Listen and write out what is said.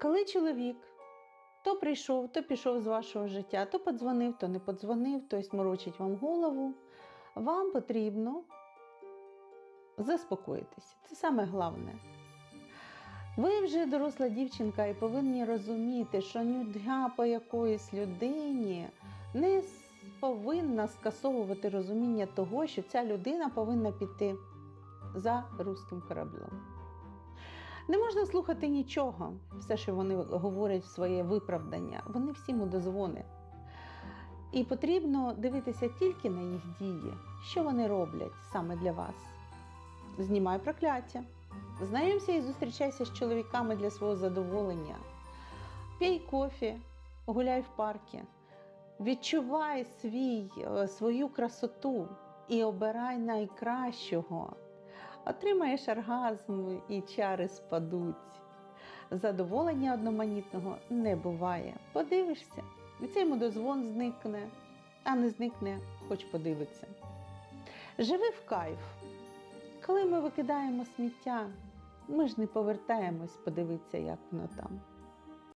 Коли чоловік то прийшов, то пішов з вашого життя, то подзвонив, то не подзвонив, то морочить вам голову, вам потрібно заспокоїтися. Це саме головне. Ви вже доросла дівчинка і повинні розуміти, що нудьга по якоїсь людині не повинна скасовувати розуміння того, що ця людина повинна піти за руським кораблем. Не можна слухати нічого, все, що вони говорять в своє виправдання. Вони всі мудозвони. І потрібно дивитися тільки на їх дії, що вони роблять саме для вас. Знімай прокляття. Знайомся і зустрічайся з чоловіками для свого задоволення. Пій кофі, гуляй в парку. Відчувай свій, е, свою красоту і обирай найкращого. Отримаєш оргазм і чари спадуть. Задоволення одноманітного не буває. Подивишся, і цей мудозвон зникне, а не зникне, хоч подивиться. Живи в кайф. Коли ми викидаємо сміття, ми ж не повертаємось подивитися, як воно там.